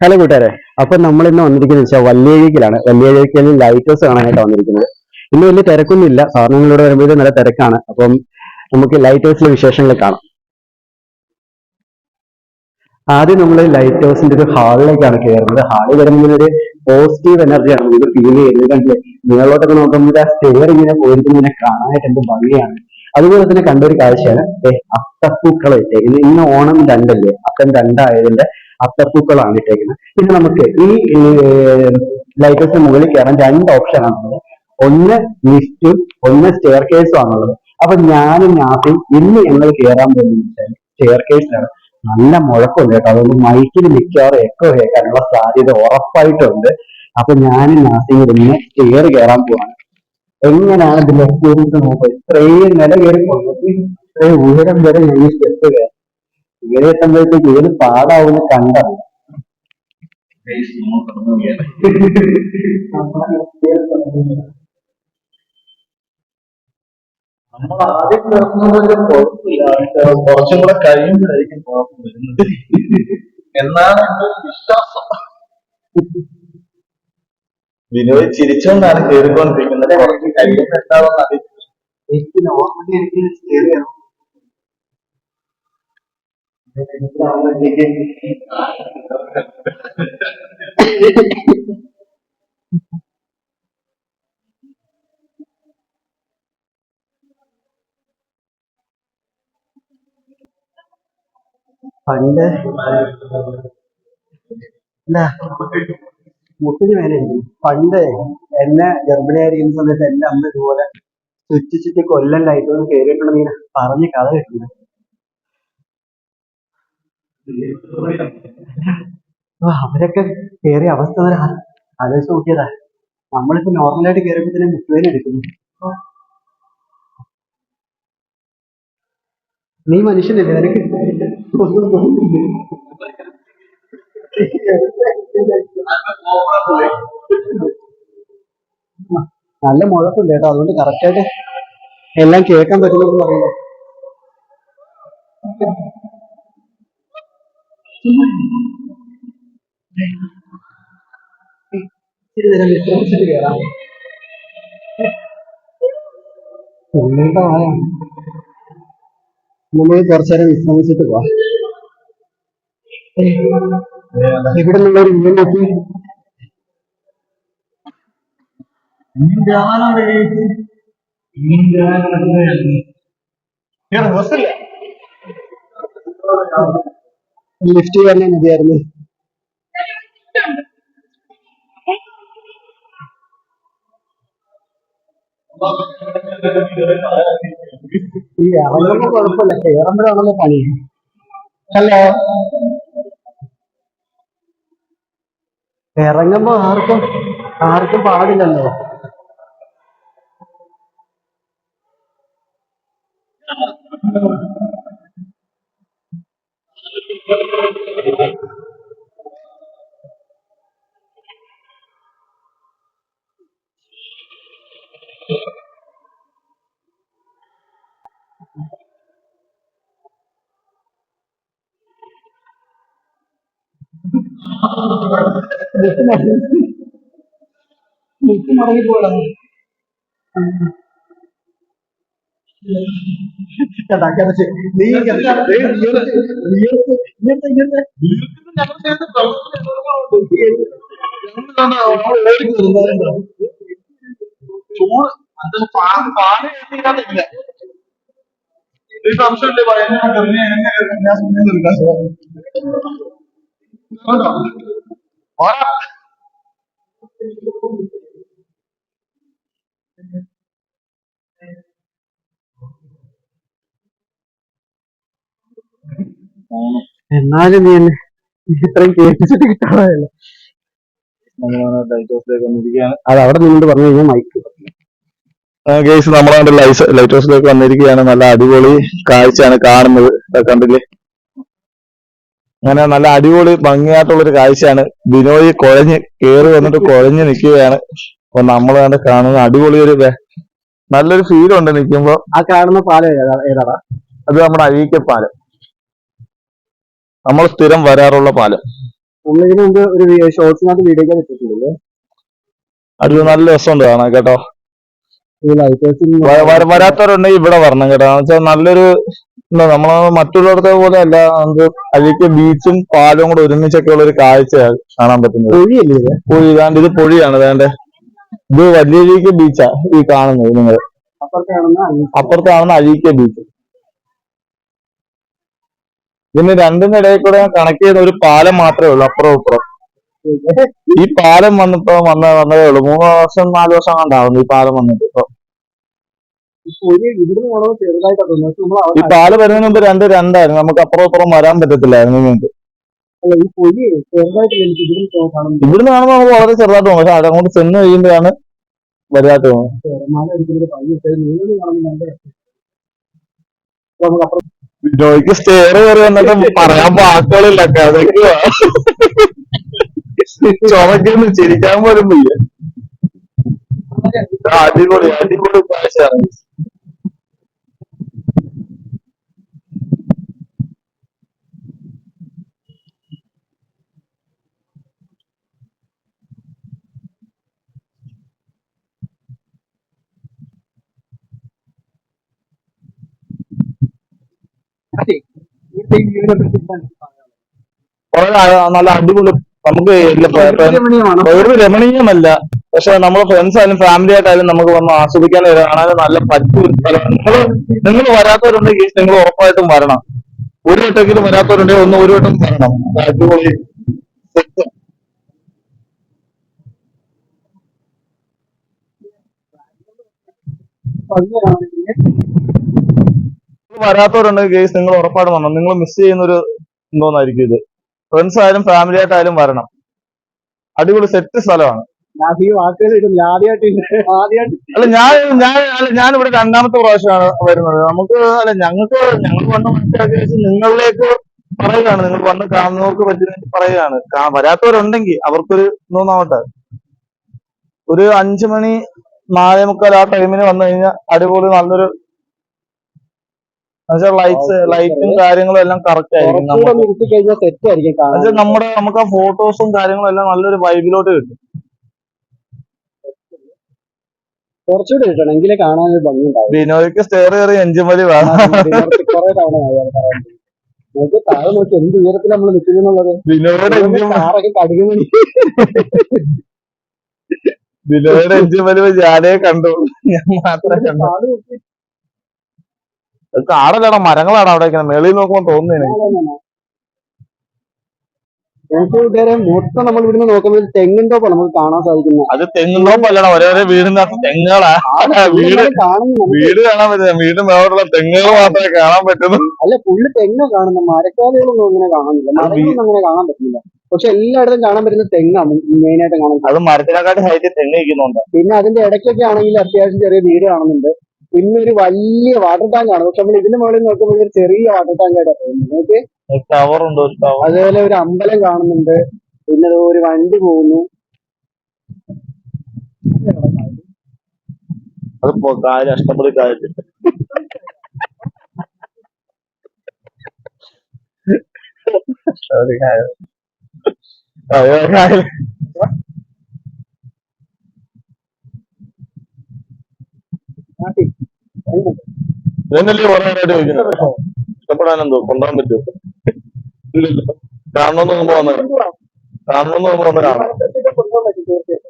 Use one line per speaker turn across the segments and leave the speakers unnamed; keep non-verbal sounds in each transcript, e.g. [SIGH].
Hello കൂട്ടുകാരെ. അപ്പൊ നമ്മൾ ഇന്ന് വന്നിരിക്കുന്നത് വെച്ചാൽ വല്യേഴിക്കലാണ്. വല്യേഴിക്കലിൽ ലൈറ്റ് ഹൗസ് കാണാനായിട്ട് വന്നിരിക്കുന്നത്. ഇന്ന് വലിയ തിരക്കൊന്നും തിരക്കൊന്നുമില്ല സാധാരണങ്ങളോട് വരുമ്പോഴേ നല്ല തിരക്കാണ്. അപ്പം നമുക്ക് ലൈറ്റ് ഹൗസിലെ വിശേഷങ്ങൾ കാണാം. ആദ്യം നമ്മൾ ലൈറ്റ് ഹൗസിന്റെ ഒരു ഹാളിലേക്കാണ് കയറുന്നത് ഹാളിൽ വരുമ്പോൾ ഒരു പോസിറ്റീവ് എനർജിയാണ് നമുക്ക് ഫീൽ ചെയ്യുന്നത്. കണ്ടില്ലേ? നിങ്ങളോട്ടൊക്കെ നോക്കുമ്പോൾ ആ സ്റ്റെയർ ഇങ്ങനെ പോയിരിക്കുന്നതിനെ കാണാനായിട്ട് എന്ത് ഭംഗിയാണ്. അതുപോലെ തന്നെ കണ്ടൊരു കാഴ്ചയാണ്. അത്തപ്പൂക്കളെ. ഇന്ന് ഇന്ന് ഓണം രണ്ടല്ലേ? അത്തം രണ്ടായതിന്റെ അത്തപ്പൂക്കളാണ് ഇട്ടേക്കുന്നത്. പിന്നെ നമുക്ക് ഈ ലൈറ്റ് ഹൗസിന് മുകളിൽ കയറാൻ രണ്ട് ഓപ്ഷൻ ആണുള്ളത് ഒന്ന് ലിഫ്റ്റും ഒന്ന് സ്റ്റെയർ കേസും ആണുള്ളത് അപ്പൊ ഞാനും നാസിം ഇന്ന് ഞങ്ങൾ കയറാൻ പോകുന്നത് സ്റ്റെയർ കേസിലാണ് നല്ല മുഴക്കമുണ്ട് കേട്ടോ. അതുകൊണ്ട് മൈക്കിൽ മിക്കവാറും എക്കോ കേൾക്കാനുള്ള സാധ്യത ഉറപ്പായിട്ടുണ്ട്. അപ്പൊ ഞാനും നാസിം ഇന്ന് സ്റ്റെയർ കയറാൻ പോവാണ്. എങ്ങനെയാണ് ഇതിന്റെ എക്സ്പീരിയൻസ് നോക്കുക ഇത്രയും നില കയറി പോകുന്നത് ഇത്രയും ഉയരം വരെ ഞാൻ സ്റ്റെപ്പ് കയറി. ഇങ്ങനെ എത്തുമ്പോഴത്തേക്ക് ഏത് പാടാവുന്ന കണ്ടറിയാം
നമ്മൾ ആദ്യം കിടക്കുന്നതൊക്കെ കുഴപ്പമില്ല. കുറച്ചും കൂടെ കഴിയുമ്പോഴായിരിക്കും കുഴപ്പം വരുന്നത്. എന്നാണ് എന്റെ വിശ്വാസം. വിനോദ് ചിരിച്ചുകൊണ്ടാണ് കേറിക്കൊണ്ടിരിക്കുന്നത് കുറച്ച് കഴിയുമ്പോൾ എന്താണെന്ന് അറിയില്ല
എനിക്ക് നോർമലി എനിക്ക് കയറിയാണ് പണ്ട് അല്ല മുട്ടിന് വേദനയുണ്ട് പണ്ട് എന്നെ ഗർഭിണിയായിരിക്കുന്ന സമയത്ത് എന്റെ അമ്മ ഇതുപോലെ ചുറ്റി ചുറ്റി കൊല്ലം ലൈറ്റ് ഒന്ന് കയറിയിട്ടുണ്ടെന്ന് ഇങ്ങനെ പറഞ്ഞ് കഥ ആ, അവരൊക്കെ കയറിയ അവസ്ഥ വരെ ആലോചിച്ച് നോക്കിയതാ. നമ്മളിപ്പോ നോർമലായിട്ട് കയറിയപ്പോ തന്നെ മുട്ടുവേദന എടുക്കുന്നു. നീ മനുഷ്യനല്ലേ? നിനക്ക്? നല്ല മുഴക്കുണ്ട് കേട്ടോ. അതുകൊണ്ട് കറക്റ്റായിട്ട് എല്ലാം കേൾക്കാൻ പറ്റുമെന്ന് പറയുന്നു ഇച്ചിരി നേരം വിശ്രമിച്ചിട്ട് കയറാം നമുക്ക് കുറച്ചു നേരം വിശ്രമിച്ചിട്ട് പോവാം ഇവിടെ നിന്നുള്ള ഒരു ഇന്ത്യൻ നോക്കി ലിഫ്റ്റ് തന്നെ മതിയായിരുന്നു. ഈ ഇറങ്ങുമ്പോ കുഴപ്പമില്ല. കയറുമ്പോഴാണല്ലോ പണി. ഹലോ ഇറങ്ങുമ്പോ ആർക്കും ആർക്കും പാടില്ലല്ലോ. മുക്ക് മടങ്ങി പോയടാ നീ.
ചൂട് അത് പാൽ കേട്ടില്ല ഈ സംശയമില്ലേ പറയുന്നത് സുഖം
എന്നാലും നീ എന്നെ ഇത്രയും കേട്ടിച്ചിട്ട് കിട്ടാറില്ല അത് അവിടെ പറഞ്ഞു കഴിഞ്ഞാൽ മൈക്ക്
ഗേസ് നമ്മളെ ലൈറ്റ് ഹൗസിലേക്ക് വന്നിരിക്കുകയാണ്. നല്ല അടിപൊളി കാഴ്ചയാണ് കാണുന്നത്. കണ്ടില്ലേ? അങ്ങനെ നല്ല അടിപൊളി ഭംഗിയായിട്ടുള്ളൊരു കാഴ്ചയാണ്. ബിനോയ് കുഴഞ്ഞ് കയറി വന്നിട്ട് കുഴഞ്ഞ് നിൽക്കുകയാണ് അപ്പൊ നമ്മൾ കണ്ട് കാണുന്ന അടിപൊളി ഒരു നല്ലൊരു ഫീൽ ഉണ്ട് നിൽക്കുമ്പോ.
ആ കാണുന്ന പാലം ഏതാ- ഏതാടാ?
അത് നമ്മുടെ അഴീക്ക പാലം. നമ്മൾ സ്ഥിരം വരാറുള്ള പാലം.
നമ്മളിതിന് മുമ്പ് ഒരു ഷോർട്സിനകത്ത് വീഡിയോ
അത് നല്ല രസമുണ്ട് കാണാൻ കേട്ടോ. വരാത്തവരുണ്ടെങ്കിൽ ഇവിടെ വരണം കേട്ടോ. എന്ന് വെച്ചാൽ നല്ലൊരു നമ്മളെ മറ്റുള്ളിടത്തെ പോലെ അല്ല നമുക്ക് അതിലേക്ക് ബീച്ചും പാലവും കൂടെ ഒരുമിച്ചൊക്കെ ഉള്ള ഒരു കാഴ്ച കാണാൻ പറ്റുന്നത്.
പൊഴിയല്ലേ
പൊഴി ഇതാണ്ട് ഇത് പൊഴിയാണ് വേണ്ടേ ഇത് വലിയഴീക്ക് ബീച്ചാ ഈ കാണുന്നത് നിങ്ങൾ
അപ്പുറത്ത് കാണുന്ന
അഴീക്ക ബീച്ച്. ഇതിന് രണ്ടിന്റെ ഇടയിൽ കൂടെ കണക്ട് ചെയ്ത ഒരു പാലം മാത്രമേ ഉള്ളൂ അപ്പുറം ഇപ്പുറം ഈ പാലം വന്നിപ്പോ വന്ന വന്നതേ ഉള്ളൂ. മൂന്ന് വർഷം നാല് വർഷം കണ്ടാവുന്നു ഈ പാലം വന്നിട്ട് ഇപ്പൊ.
ഈ
പാൽ വരുന്നതിന് മുമ്പ് രണ്ട് രണ്ടായിരുന്നു. നമുക്ക് അപ്പുറം അപ്പുറം വരാൻ പറ്റത്തില്ലായിരുന്നു
മുമ്പ്. ഇവിടുന്ന് കാണുമ്പോൾ
കാണുമ്പോൾ നമുക്ക് വളരെ ചെറുതായിട്ട് തോന്നും. പക്ഷെ അതങ്ങോട്ട് ചെന്ന് കഴിയുമ്പോഴാണ് വലുതായിട്ട് തോന്നുന്നത്. ബിനോയ്ക്ക് സ്റ്റെയർ കയറി വന്നിട്ട് പറയാൻ വാക്കുകളില്ല. കഥയ്ക്ക് ചുമക്കുന്നു ചിരിക്കാൻ പോലും അടിപൊളി അടിപൊളി കാഴ്ചയാണ് വളരെ നല്ല അടിപൊളി നമുക്ക് ഒരു രമണീയമല്ല. പക്ഷെ നമ്മളെ ഫ്രണ്ട്സ് ആയാലും ഫാമിലി ആയിട്ടായാലും നമുക്ക് വന്ന് ആസ്വദിക്കാൻ കാണാൻ നല്ല പറ്റൊരു സ്ഥലം നിങ്ങൾ നിങ്ങൾ വരാത്തവരുണ്ടെങ്കിൽ നിങ്ങൾ ഉറപ്പായിട്ടും വരണം. ഒരു വട്ടമെങ്കിലും വരാത്തവരുണ്ടെങ്കിൽ ഒന്ന് ഒരു വട്ടം വരണം. അടിപൊളി set. നിങ്ങൾ വരാത്തവരുണ്ടെങ്കിൽ ഗേസ് നിങ്ങൾ ഉറപ്പായിട്ടും വരണം. നിങ്ങൾ മിസ് ചെയ്യുന്ന ഒരു എന്തോന്നായിരിക്കും ഇത്? ഫ്രണ്ട്സ് ആയാലും ഫാമിലി ആയിട്ടായാലും വരണം. അടിപൊളി സെറ്റ് സ്ഥലമാണ്. അല്ല ഞാൻ ഞാൻ അല്ല ഞാൻ ഇവിടെ രണ്ടാമത്തെ പ്രാവശ്യമാണ് വരുന്നത്. നമുക്ക് അല്ല ഞങ്ങൾക്ക് ഞങ്ങൾക്ക് വന്ന് മനസ്സിലാക്കിയ ശേഷം നിങ്ങളിലേക്ക് പറയുകയാണ്. നിങ്ങൾ വന്ന് കാണുന്നവർക്ക് പറ്റുന്ന പറയുകയാണ്. വരാത്തവരുണ്ടെങ്കിൽ അവർക്കൊരു തോന്നാവട്ടെ ഒരു അഞ്ചു മണി നാലേ മുക്കാൽ ആ ടൈമിന് വന്നു കഴിഞ്ഞാൽ അടിപൊളി നല്ലൊരു എന്നുവെച്ചാൽ ലൈറ്റ്സ് ലൈറ്റും കാര്യങ്ങളും എല്ലാം കറക്റ്റ് ആയിരിക്കും നമ്മുടെ നമുക്ക് ആ ഫോട്ടോസും കാര്യങ്ങളും എല്ലാം നല്ലൊരു വൈബിലോട്ട് കിട്ടും.
കുറച്ചുകൂടെ കിട്ടണം എങ്കിലേ കാണാൻ ഒരു ഭംഗി ഉണ്ടാവും
ബിനോയ്ക്ക് സ്റ്റെയർ കയറി എഞ്ചിൻ വേണം
കുറെ തവണ. നോക്ക് താഴെ നോക്കി എന്ത് ഉയരത്തിൽ നമ്മൾ നിൽക്കുന്നുള്ളത്
ബിനോയുടെ എഞ്ചിൻ
കാറൊക്കെ കടുകുമണി
ബിനോയുടെ എഞ്ചിൻ വലിവ് ഞാനേ കണ്ടു. ഞാൻ മാത്രമേ കണ്ടു. കാടല്ലടാ മരങ്ങളാണ് അവിടെ ഇരിക്കുന്നത് മേളിൽ നോക്കുമ്പോൾ
തോന്നുന്നേ മൊത്തം നമ്മൾ ഇവിടുന്ന് നോക്കുമ്പോൾ തെങ്ങിൻ തോപ്പാണ് നമുക്ക് കാണാൻ സാധിക്കുന്നത്.
അത് തെങ്ങുന്നോപ്പല്ലടാ ഒരേ ഓരോരോ വീടിന്റെ അകത്ത് തെങ്ങുകളാ. വീട് വീട് കാണാൻ പറ്റില്ല. വീട് മേലോട്ടുള്ള തെങ്ങുകൾ മാത്രമേ കാണാൻ പറ്റുന്നു.
അല്ല ഫുള്ള് തെങ്ങ് കാണുന്നു മരക്കാലുകളൊന്നും അങ്ങനെ കാണുന്നില്ല. മരങ്ങളൊന്നും അങ്ങനെ കാണാൻ പറ്റില്ല പക്ഷെ എല്ലായിടത്തും കാണാൻ പറ്റുന്ന തെങ്ങാണ് മെയിൻ ആയിട്ട് കാണുന്നത്.
അത് മരത്തിനെക്കാട്ടി ഹൈറ്റ് തെങ്ങ് ഇരിക്കുന്നുണ്ട്
പിന്നെ അതിന്റെ ഇടയ്ക്കൊക്കെ ആണെങ്കിൽ അത്യാവശ്യം ചെറിയ വീട് കാണുന്നുണ്ട്. പിന്നെ ഒരു വലിയ വാട്ടർ ടാങ്ക് ആണ്. പക്ഷെ നമ്മൾ ഇതിന് മുകളിൽ നോക്കുമ്പോൾ ഒരു ചെറിയ വാട്ടർ ടാങ്ക് ആയിട്ടാണ് തോന്നുന്നത്.
ടവർ ഉണ്ട് ഒരു
അതുപോലെ അമ്പലം കാണുന്നുണ്ട്. പിന്നെ ഒരു വണ്ടി പോകുന്നു.
അത് പോ- കാര്യം അഷ്ടപതി കാര്യം [LAUGHS] ഒരു കാര്യം. കുറെ നേരമായിട്ട് ചോദിക്കുന്നത്? ഇഷ്ടപ്പെടാനെന്തോ? കൊണ്ടുപോകാൻ പറ്റുമോ? ഇല്ലല്ലോ. കാണണമെന്ന് നമ്മൾ വന്ന് കാണണമെന്ന് നമ്മൾ വന്ന് കാണാം
ഇതൊക്കെ കൊണ്ടുപോകാൻ പറ്റും തീർച്ചയായിട്ടും.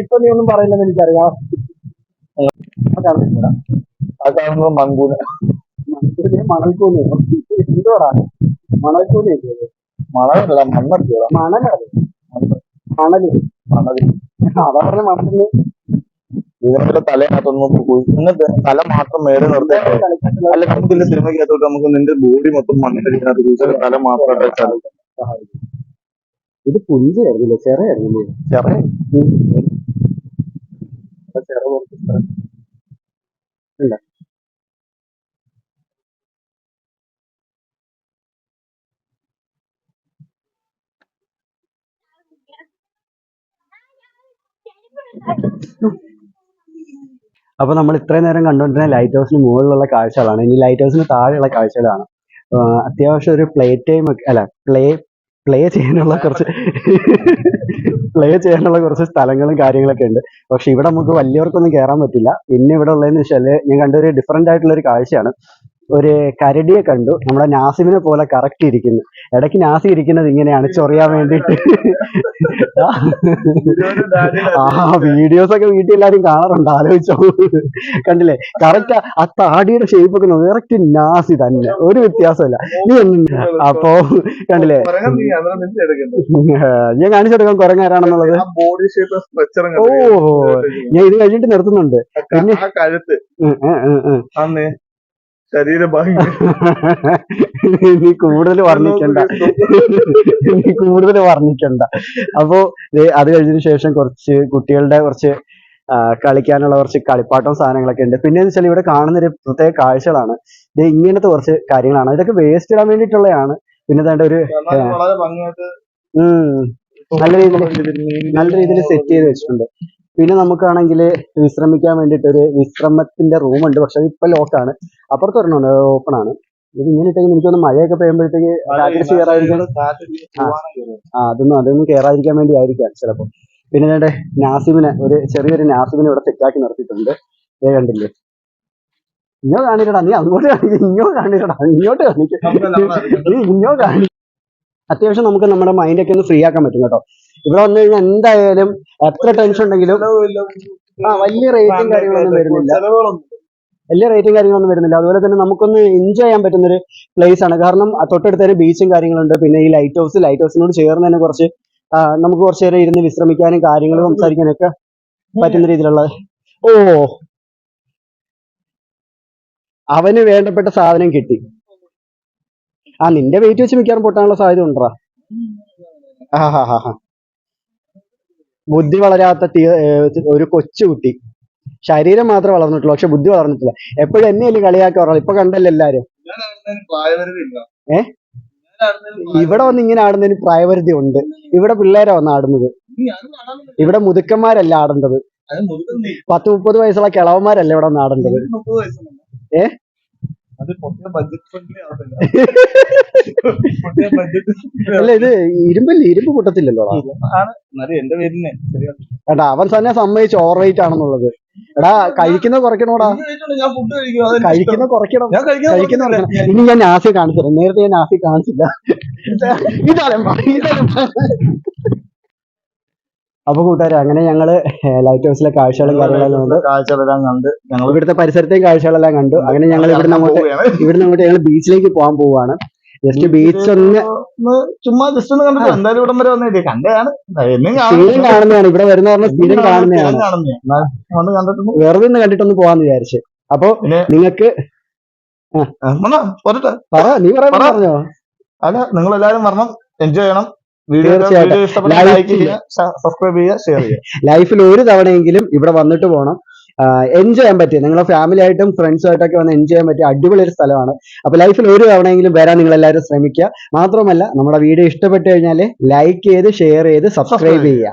ഇപ്പൊ നീ ഒന്നും പറയില്ലെന്ന് എനിക്കറിയാം. ആ.
കാണുന്നത് മങ്കൂന്.
മണൽക്കൂന് മണൽക്കൂന്. എന്തുവാടാ മണൽക്കൂന്
മണലല്ല മണ്ണടിച്ചതാ
മണലാണ്. മണൽ.
മണൽ.
അതാ പറഞ്ഞ മണലിന്
ഇതിന്റെ തലയിനകത്തൊന്നും എന്നിട്ട് തല മാത്രം മേലെ നിർത്തിയിട്ട് അല്ല നമുക്ക് ഇതിന്റെ സിനിമയ്ക്കകത്തോട്ട് നമുക്ക് നിന്റെ ബോഡി മൊത്തം മണ്ണിന്റെ ഇതിനകത്ത് കുഴിച്ചാൽ തല മാത്രം
ഇത് പുഞ്ചായിരുന്നില്ല ചെറിയായിരുന്നില്ലേ?
ചെറിയ ചെറു.
ഇല്ല. അപ്പൊ നമ്മൾ ഇത്രയും നേരം കണ്ടുകൊണ്ടിരുന്ന ലൈറ്റ് ഹൗസിന് മുകളിലുള്ള കാഴ്ചകളാണ്. ഇനി ലൈറ്റ് ഹൗസിന് താഴെയുള്ള കാഴ്ചകളാണ്. അത്യാവശ്യം ഒരു പ്ലേ ടൈം അല്ല പ്ലേ പ്ലേ ചെയ്യാനുള്ള കുറച്ച് [LAUGHS] പ്ലേ ചെയ്യാനുള്ള കുറച്ച് സ്ഥലങ്ങളും കാര്യങ്ങളൊക്കെ ഉണ്ട്. പക്ഷെ ഇവിടെ നമുക്ക് വലിയവർക്കൊന്നും കയറാൻ പറ്റില്ല. പിന്നെ ഇവിടെ ഉള്ളതെന്ന് വെച്ചാൽ ഞാൻ കണ്ടൊരു ഡിഫറെന്റ് ആയിട്ടുള്ള ഒരു കാഴ്ചയാണ്. ഒരു കരടിയെ കണ്ടു. നമ്മുടെ നാസിമിനെ പോലെ കറക്റ്റ് ഇരിക്കുന്നു. ഇടയ്ക്ക് നാസി ഇരിക്കുന്നത് ഇങ്ങനെയാണ്. ചൊറിയാൻ വേണ്ടിട്ട് ആ വീഡിയോസ് ഒക്കെ വീട്ടിൽ എല്ലാരും കാണാറുണ്ട്. ആലോചിച്ചോ. കണ്ടില്ലേ? കറക്റ്റ് ആ. താടിയുടെ ഷേപ്പ് ഒക്കെ കറക്റ്റ് നാസി തന്നെ. ഒരു വ്യത്യാസമില്ല. നീ അപ്പോ കണ്ടില്ലേ? ഞാൻ കാണിച്ചെടുക്കാം കുരങ്ങാരാണെന്നുള്ളത്
സ്ട്രക്ചറും
ഓ ഞാൻ ഇത് കഴിഞ്ഞിട്ട് നിർത്തുന്നുണ്ട്. പിന്നെ-
കഴുത്ത്.
ഉം, ഉം, ഉം, ഉം.
അന്ന് ശരീര ഭംഗി. [LAUGHS]
നീ കൂടുതൽ വർണിക്കണ്ട. [LAUGHS] നീ കൂടുതൽ വർണിക്കണ്ട. അപ്പോ അത് കഴിഞ്ഞതിന് ശേഷം കുറച്ച് കുട്ടികളുടെ കുറച്ച് കളിക്കാനുള്ള കുറച്ച് കളിപ്പാട്ടം സാധനങ്ങളൊക്കെ ഉണ്ട്. പിന്നെ വെച്ചാൽ ഇവിടെ കാണുന്ന ഒരു പ്രത്യേക കാഴ്ചകളാണ്. ഇത് ഇങ്ങനത്തെ കുറച്ച് കാര്യങ്ങളാണ്. ഇതൊക്കെ വേസ്റ്റ് ഇടാൻ വേണ്ടിയിട്ടുള്ളതാണ്. പിന്നെ തന്റെ ഒരു നല്ല രീതിയിൽ നല്ല രീതിയിൽ സെറ്റ് ചെയ്ത് വെച്ചിട്ടുണ്ട്. പിന്നെ നമുക്കാണെങ്കിൽ വിശ്രമിക്കാൻ വേണ്ടിയിട്ട് ഒരു വിശ്രമത്തിന്റെ റൂം ഉണ്ട്. പക്ഷെ ഇപ്പൊ ലോക്കാണ് അപ്പുറത്ത് ഒരെണ്ണം ഓപ്പൺ ആണ്. ഇത് ഇങ്ങനെ ഇട്ടെങ്കിൽ എനിക്കൊന്ന് മഴയൊക്കെ പെയ്യുമ്പോഴത്തേക്ക് കാറ്റടിച്ച് കയറാതിരിക്കാൻ ആ. അതൊന്നും അതൊന്നും കയറാതിരിക്കാൻ വേണ്ടി ആയിരിക്കാം ചിലപ്പോൾ പിന്നെ വേണ്ട നാസിമിനെ ഒരു ചെറിയൊരു നാസിമിനെ ഇവിടെ സെറ്റാക്കി നിർത്തിയിട്ടുണ്ട്. ഏ കണ്ടില്ലേ? ഇങ്ങോ കാണിക്കടാ നീ അങ്ങോട്ട് കാണിക്കും ഇങ്ങോ കാണിക്കടാ ഇങ്ങോട്ട് കാണിക്കും. നീ ഇങ്ങോ കാണി അത്യാവശ്യം നമുക്ക് നമ്മുടെ മൈൻഡ് ഒക്കെ ഒന്ന് ഫ്രീ ആക്കാൻ പറ്റും കേട്ടോ. ഇവിടെ വന്നു കഴിഞ്ഞാൽ എന്തായാലും എത്ര ടെൻഷൻ ഉണ്ടെങ്കിലും ആ വലിയ റേറ്റും കാര്യങ്ങളൊന്നും വരുന്നില്ല. വലിയ റേറ്റും കാര്യങ്ങളൊന്നും വരുന്നില്ല. അതുപോലെ തന്നെ നമുക്കൊന്ന് എൻജോയ് ചെയ്യാൻ പറ്റുന്ന ഒരു പ്ലേസ് ആണ്. കാരണം തൊട്ടടുത്ത് തന്നെ ബീച്ചും കാര്യങ്ങളുണ്ട്. പിന്നെ ഈ ലൈറ്റ് ഹൗസ് ലൈറ്റ് ഹൗസിനോട് ചേർന്ന് തന്നെ കുറച്ച് നമുക്ക് കുറച്ച് നേരം ഇരുന്ന് വിശ്രമിക്കാനും കാര്യങ്ങൾ സംസാരിക്കാനും ഒക്കെ പറ്റുന്ന രീതിയിലുള്ള ഓ! അവന് വേണ്ടപ്പെട്ട സാധനം കിട്ടി. ആ നിന്റെ വെയിറ്റ് വെച്ച് മിക്കവാറും പൊട്ടാനുള്ള സാധ്യത ഉണ്ടോ ആ ഹാ ഹാ ഹാ ബുദ്ധി വളരാത്ത ഒരു കൊച്ചുകുട്ടി ശരീരം മാത്രം വളർന്നിട്ടുള്ളൂ പക്ഷെ ബുദ്ധി വളർന്നിട്ടില്ല. എപ്പോഴും എന്നെയല്ലേ കളിയാക്കാറുള്ളൂ ഇപ്പൊ കണ്ടല്ലോ എല്ലാരും? ഏ? ഇവിടെ വന്ന് ഇങ്ങനെ ആടുന്നതിന് പ്രായപരിധി ഉണ്ട്. ഇവിടെ പിള്ളേരാ വന്ന് ആടുന്നത്. ഇവിടെ മുതുക്കന്മാരല്ല ആടേണ്ടത്. പത്ത് മുപ്പത് വയസ്സുള്ള കിളവന്മാരല്ല ഇവിടെ വന്ന് ആടേണ്ടത്. ഏ? [LAUGHS] അല്ല ഇത് ഇരുമ്പല്ലേ? ഇരുമ്പ്
കൂട്ടത്തില്ലല്ലോ
എടാ അവൻ തന്നെ സമ്മതിച്ച് ഓവർ വെയിറ്റ് ആണെന്നുള്ളത്. എടാ കഴിക്കുന്ന കുറയ്ക്കണോടാ? കഴിക്കുന്ന കുറയ്ക്കണം. കഴിക്കുന്ന ഇനി ഞാൻ നാസി കാണിച്ചു നേരത്തെ ഞാൻ നാസി കാണിച്ചില്ല. ഇതാലും ഇതലമ്പ അപ്പൊ കൂട്ടുകാരെ അങ്ങനെ ഞങ്ങൾ ലൈറ്റ് ഹൗസിലെ കാഴ്ചകളും കാര്യങ്ങളെല്ലാം കണ്ടു.
കാഴ്ചകളെല്ലാം കണ്ട് ഞങ്ങൾ
ഇവിടുത്തെ പരിസരത്തെയും കാഴ്ചകളെല്ലാം കണ്ടു. അങ്ങനെ ഞങ്ങൾ ഇവിടുന്ന് അങ്ങോട്ട് ഇവിടുന്ന് അങ്ങോട്ട് ഞങ്ങൾ ബീച്ചിലേക്ക് പോകാൻ പോവാണ്. ജസ്റ്റ് ബീച്ച് ഒന്ന്
ചുമ്മാ ജസ്റ്റ് ഒന്ന് കണ്ടിട്ട് എന്തായാലും ഇവിടം വരെ വന്നിട്ട് കണ്ടതാണ്.
സ്ഥിരം കാണുന്നതാണ്. ഇവിടെ വരുന്ന പറഞ്ഞ സ്ഥിരം കാണുന്നതാണ്. വെറുതെ ഒന്ന് കണ്ടിട്ടൊന്ന് പോവാന്ന് വിചാരിച്ച്. അപ്പൊ നിങ്ങക്ക്
വന്നോ,
പറ നീ പറഞ്ഞോ.
അല്ല നിങ്ങൾ എല്ലാവരും വരണം. എൻജോയ് ചെയ്യണം.
തീർച്ചയായിട്ടും.
സബ്സ്ക്രൈബ് ചെയ്യുക ഷെയർ ചെയ്യുക [LAUGHS]
ലൈഫിൽ ഒരു തവണയെങ്കിലും ഇവിടെ വന്നിട്ട് പോകണം എൻജോയ് ചെയ്യാൻ പറ്റിയ നിങ്ങളെ ഫാമിലി ആയിട്ടും ഫ്രണ്ട്സും ആയിട്ടൊക്കെ വന്ന് എൻജോയ് ചെയ്യാൻ പറ്റിയ അടിപൊളി ഒരു സ്ഥലമാണ്. അപ്പൊ ലൈഫിൽ ഒരു തവണയെങ്കിലും വരാൻ നിങ്ങൾ എല്ലാവരും ശ്രമിക്കുക. മാത്രമല്ല നമ്മുടെ വീഡിയോ ഇഷ്ടപ്പെട്ടു കഴിഞ്ഞാൽ ലൈക്ക് ചെയ്ത് ഷെയർ ചെയ്ത് സബ്സ്ക്രൈബ് ചെയ്യുക.